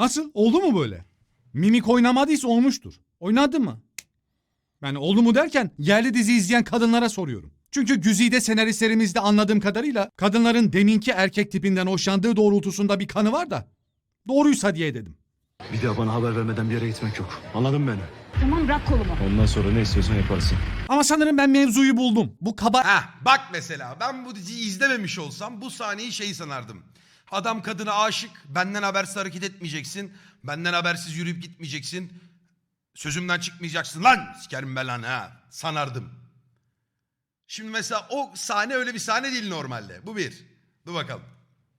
Nasıl? Oldu mu böyle? Mimik oynamadıysa olmuştur. Oynadı mı? Yani oldu mu derken yerli dizi izleyen kadınlara soruyorum. Çünkü güzide senaristlerimizde anladığım kadarıyla kadınların deminki erkek tipinden hoşlandığı doğrultusunda bir kanı var da doğruysa diye dedim. Bir daha bana haber vermeden bir yere gitmek yok. Anladın mı beni? Tamam bırak kolumu. Ondan sonra ne istiyorsan yaparsın. Ama sanırım ben mevzuyu buldum. Bu kaba Ha bak mesela ben bu diziyi izlememiş olsam bu sahneyi şey sanardım. Adam kadına aşık, benden habersiz hareket etmeyeceksin. Benden habersiz yürüyüp gitmeyeceksin. Sözümden çıkmayacaksın lan. Sikerim ben lan ha. Sanardım. Şimdi mesela o sahne öyle bir sahne değil normalde. Bu bir. Dur bakalım.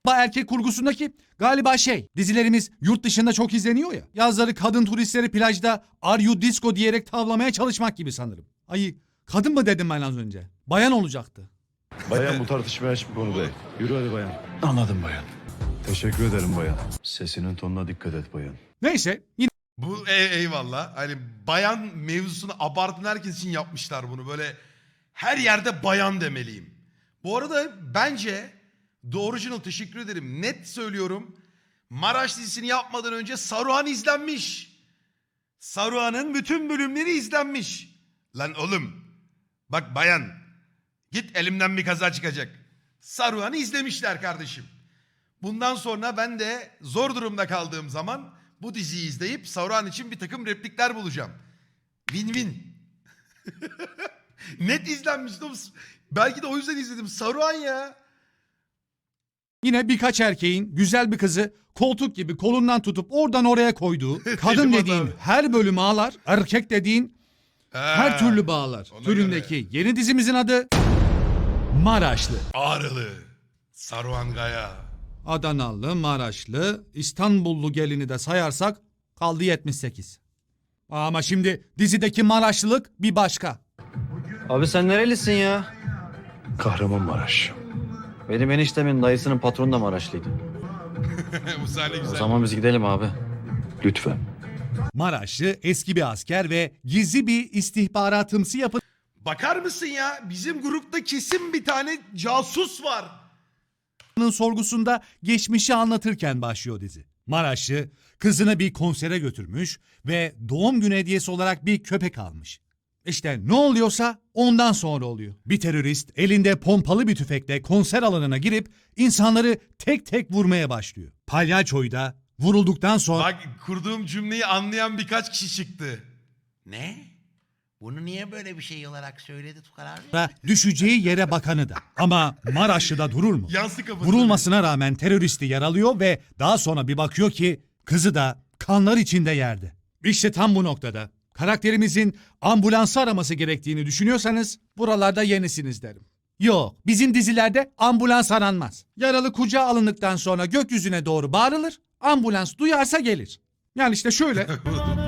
erkek kurgusundaki galiba şey dizilerimiz yurt dışında çok izleniyor ya. Yazları kadın turistleri plajda are you disco diyerek tavlamaya çalışmak gibi sanırım. Ay kadın mı dedim ben az önce? Bayan olacaktı. Bayan bu tartışmaya açık bir konu değil. Yürü hadi bayan. Anladım bayan. Teşekkür ederim bayan. Sesinin tonuna dikkat et bayan. Neyse yine Bu e- eyvallah. Hani bayan mevzusunu abartın herkes için yapmışlar bunu. Böyle her yerde bayan demeliyim. Bu arada bence The Original teşekkür ederim. Net söylüyorum. Maraş dizisini yapmadan önce Saruhan izlenmiş. Saruhan'ın bütün bölümleri izlenmiş. Lan oğlum bak bayan git elimden bir kaza çıkacak. Saruhan'ı izlemişler kardeşim. Bundan sonra ben de zor durumda kaldığım zaman bu diziyi izleyip Sauron için bir takım replikler bulacağım. Win-win. Net izlenmiş. oğlum. Belki de o yüzden izledim. Sauron ya. yine birkaç erkeğin güzel bir kızı koltuk gibi kolundan tutup oradan oraya koyduğu kadın dediğin her bölümü ağlar, erkek dediğin her türlü bağlar. ona Türündeki yeni dizimizin adı Maraşlı. Ağrılı. Saruhan Gaya. Adanalı, Maraşlı, İstanbullu gelini de sayarsak kaldı 78. Ama şimdi dizideki Maraşlılık bir başka. Abi sen nerelisin ya? Kahramanmaraş. Benim eniştemin dayısının patronu da Maraşlıydı. Bu sahne O güzel. zaman biz gidelim abi. Lütfen. Maraşlı eski bir asker ve gizli bir istihbaratımsı yapının Bakar mısın ya? Bizim grupta kesin bir tane casus var. Sorgusunda geçmişi anlatırken başlıyor dizi. Maraşlı kızını bir konsere götürmüş ve doğum günü hediyesi olarak bir köpek almış. İşte ne oluyorsa ondan sonra oluyor. Bir terörist elinde pompalı bir tüfekle konser alanına girip insanları tek tek vurmaya başlıyor. Palyaçoyu da vurulduktan sonra Bak kurduğum cümleyi anlayan birkaç kişi çıktı. Ne? Bunu niye böyle bir şey olarak söyledi Tukar abi? düşeceği yere bakanı da. Ama Maraşlı da durur mu? Yansı kafası. Vurulmasına rağmen teröristi yaralıyor ve daha sonra bir bakıyor ki kızı da kanlar içinde yerde. İşte tam bu noktada karakterimizin ambulansı araması gerektiğini düşünüyorsanız buralarda yenisiniz derim. Yok bizim dizilerde ambulans aranmaz. Yaralı kucağa alındıktan sonra gökyüzüne doğru bağırılır ambulans duyarsa gelir. Yani işte şöyle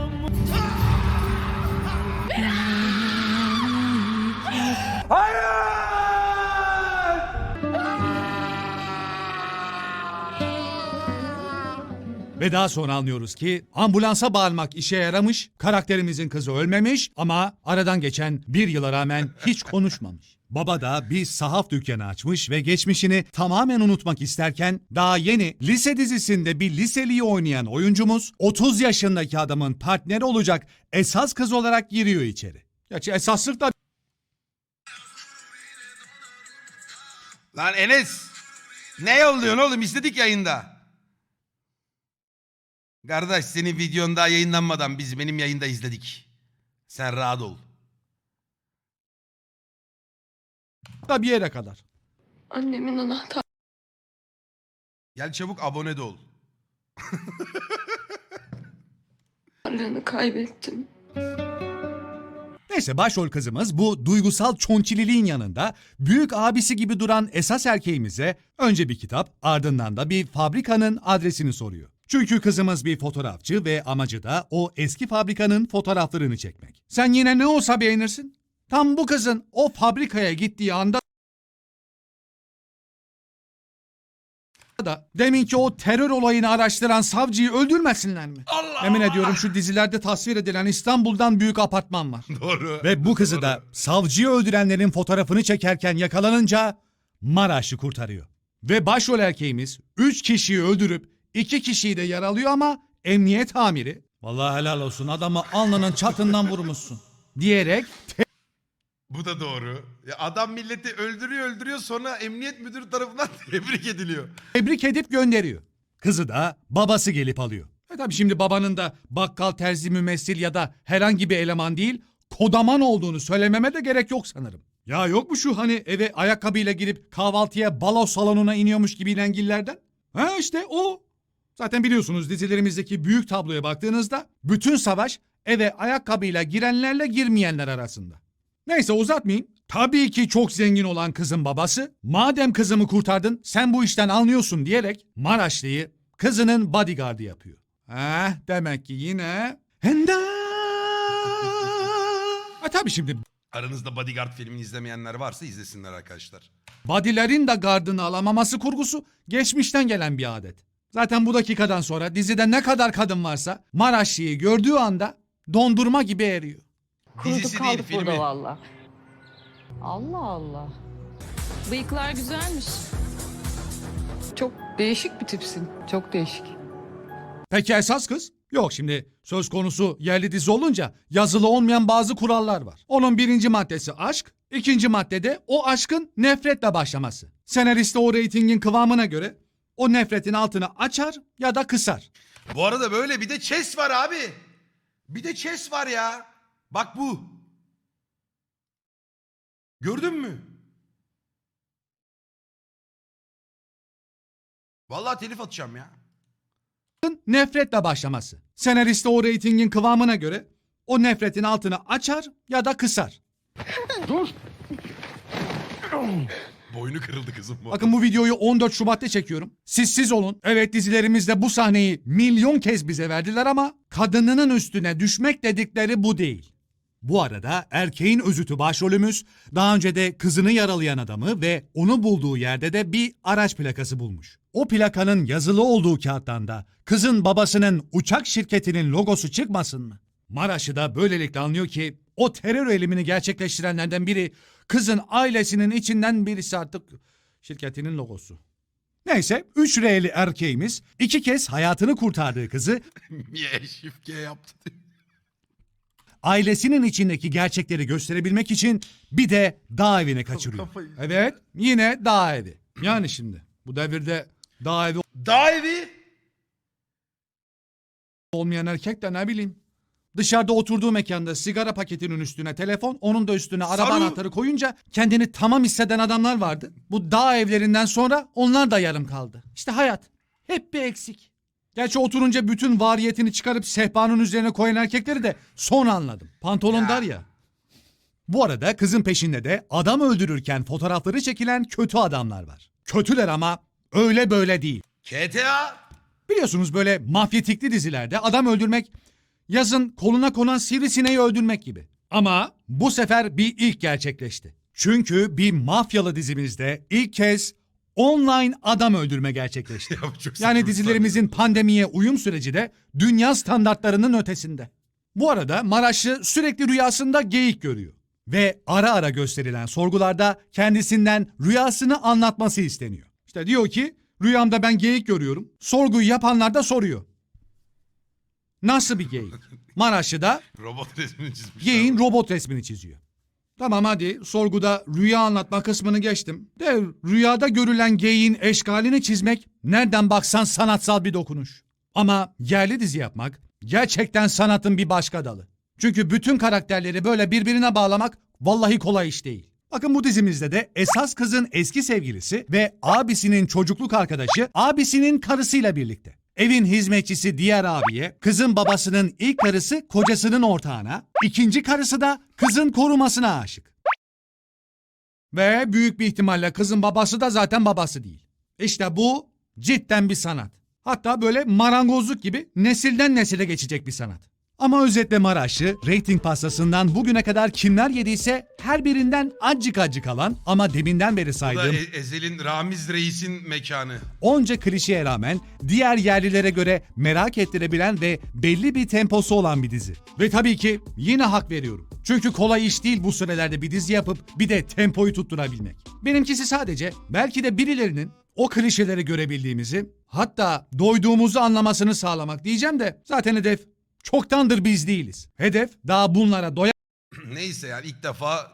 Ve daha sonra anlıyoruz ki ambulansa bağırmak işe yaramış, karakterimizin kızı ölmemiş ama aradan geçen bir yıla rağmen hiç konuşmamış. Baba da bir sahaf dükkanı açmış ve geçmişini tamamen unutmak isterken daha yeni lise dizisinde bir liseliyi oynayan oyuncumuz 30 yaşındaki adamın partneri olacak esas kız olarak giriyor içeri. Gerçi esaslık da Lan Enes. Ne yolluyorsun oğlum? İzledik yayında. Kardeş senin videon daha yayınlanmadan biz benim yayında izledik. Sen rahat ol. da bir yere kadar. Annemin anahtarlarını Gel çabuk abone de ol. kaybettim. Neyse başrol kızımız bu duygusal çonçililiğin yanında büyük abisi gibi duran esas erkeğimize önce bir kitap ardından da bir fabrikanın adresini soruyor. Çünkü kızımız bir fotoğrafçı ve amacı da o eski fabrikanın fotoğraflarını çekmek. Sen yine ne olsa beğenirsin. Tam bu kızın o fabrikaya gittiği anda da deminki o terör olayını araştıran savcıyı öldürmesinler mi? Allah Emin ediyorum şu dizilerde tasvir edilen İstanbul'dan büyük apartman var. Doğru. Ve bu kızı da savcıyı öldürenlerin fotoğrafını çekerken yakalanınca Maraş'ı kurtarıyor. Ve başrol erkeğimiz 3 kişiyi öldürüp 2 kişiyi de yaralıyor ama emniyet amiri vallahi helal olsun adamı alnının çatından vurmuşsun diyerek Bu da doğru. Ya adam milleti öldürüyor öldürüyor sonra emniyet müdürü tarafından tebrik ediliyor. tebrik edip gönderiyor. Kızı da babası gelip alıyor. E tabi şimdi babanın da bakkal terzi mümessil ya da herhangi bir eleman değil kodaman olduğunu söylememe de gerek yok sanırım. Ya yok mu şu hani eve ayakkabıyla girip kahvaltıya balo salonuna iniyormuş gibi ilengillerden? Ha işte o. Zaten biliyorsunuz dizilerimizdeki büyük tabloya baktığınızda bütün savaş eve ayakkabıyla girenlerle girmeyenler arasında. Neyse uzatmayayım. Tabii ki çok zengin olan kızın babası, madem kızımı kurtardın sen bu işten anlıyorsun diyerek Maraşlı'yı kızının bodyguardı yapıyor. Eh demek ki yine... Henda... Ha tabii şimdi Aranızda Bodyguard filmini izlemeyenler varsa izlesinler arkadaşlar. bodylerin de gardını alamaması kurgusu geçmişten gelen bir adet. Zaten bu dakikadan sonra dizide ne kadar kadın varsa Maraşlı'yı gördüğü anda dondurma gibi eriyor. Dizisi Kuruduk değil kaldık filmi. burada valla. Allah Allah. Bıyıklar güzelmiş. Çok değişik bir tipsin. Çok değişik. Peki esas kız? Yok şimdi söz konusu yerli dizi olunca yazılı olmayan bazı kurallar var. Onun birinci maddesi aşk, ikinci maddede o aşkın nefretle başlaması. Senarist de o reytingin kıvamına göre o nefretin altını açar ya da kısar. Bu arada böyle bir de chess var abi. Bir de chess var ya. Bak bu. Gördün mü? Vallahi telif atacağım ya. Nefretle başlaması. Senarist o reytingin kıvamına göre o nefretin altını açar ya da kısar. Boynu kırıldı kızım bu. Bakın bu videoyu 14 Şubat'ta çekiyorum. Siz siz olun. Evet dizilerimizde bu sahneyi milyon kez bize verdiler ama kadınının üstüne düşmek dedikleri bu değil. Bu arada erkeğin özütü başrolümüz daha önce de kızını yaralayan adamı ve onu bulduğu yerde de bir araç plakası bulmuş. O plakanın yazılı olduğu kağıttan da kızın babasının uçak şirketinin logosu çıkmasın mı? Maraş'ı da böylelikle anlıyor ki o terör eylemini gerçekleştirenlerden biri kızın ailesinin içinden birisi artık şirketinin logosu. Neyse 3 R'li erkeğimiz iki kez hayatını kurtardığı kızı Niye şifke yaptı? ailesinin içindeki gerçekleri gösterebilmek için bir de dağ evine kaçırıyor. Kafayı- Evet yine dağ evi. Yani şimdi bu devirde dağ evi Dağ evi. olmayan erkek de ne bileyim. Dışarıda oturduğu mekanda sigara paketinin üstüne telefon, onun da üstüne araba Saru- anahtarı koyunca kendini tamam hisseden adamlar vardı. Bu dağ evlerinden sonra onlar da yarım kaldı. İşte hayat. Hep bir eksik. Gerçi oturunca bütün variyetini çıkarıp sehpanın üzerine koyan erkekleri de son anladım. Pantolon Ya. dar ya. Bu arada kızın peşinde de adam öldürürken fotoğrafları çekilen kötü adamlar var. Kötüler ama öyle böyle değil. KTA. Biliyorsunuz böyle mafyatikli dizilerde adam öldürmek yazın koluna konan sivrisineği öldürmek gibi. Ama bu sefer bir ilk gerçekleşti. Çünkü bir mafyalı dizimizde ilk kez online adam öldürme gerçekleşti. Yani dizilerimizin pandemiye uyum süreci de dünya standartlarının ötesinde. Bu arada Maraşlı sürekli rüyasında geyik görüyor. Ve ara ara gösterilen sorgularda kendisinden rüyasını anlatması isteniyor. İşte diyor ki rüyamda ben geyik görüyorum. Sorguyu yapanlar da soruyor. Nasıl bir geyik? Maraşlı da Robot resmini çizmiş. Geyin robot resmini çiziyor. Tamam hadi sorguda rüya anlatma kısmını geçtim. De rüyada görülen geyin eşkalini çizmek nereden baksan sanatsal bir dokunuş. Ama yerli dizi yapmak gerçekten sanatın bir başka dalı. Çünkü bütün karakterleri böyle birbirine bağlamak vallahi kolay iş değil. Bakın bu dizimizde de esas kızın eski sevgilisi ve abisinin çocukluk arkadaşı abisinin karısıyla birlikte. Evin hizmetçisi diğer abiye, kızın babasının ilk karısı kocasının ortağına, ikinci karısı da kızın korumasına aşık. Ve büyük bir ihtimalle kızın babası da zaten babası değil. İşte bu cidden bir sanat. Hatta böyle marangozluk gibi nesilden nesile geçecek bir sanat. Ama özetle Maraşlı, reyting pastasından bugüne kadar kimler yediyse her birinden acık acık alan ama deminden beri Bu da saydığım E- Ezel'in Ramiz Reis'in mekanı. onca klişeye rağmen diğer yerlilere göre merak ettirebilen ve belli bir temposu olan bir dizi. Ve tabii ki yine hak veriyorum. Çünkü kolay iş değil bu sürelerde bir dizi yapıp bir de tempoyu tutturabilmek. Benimkisi sadece belki de birilerinin o klişeleri görebildiğimizi, hatta doyduğumuzu anlamasını sağlamak diyeceğim de zaten hedef çoktandır biz değiliz. Hedef daha bunlara doya Neyse yani ilk defa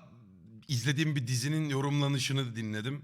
izlediğim bir dizinin yorumlanışını dinledim.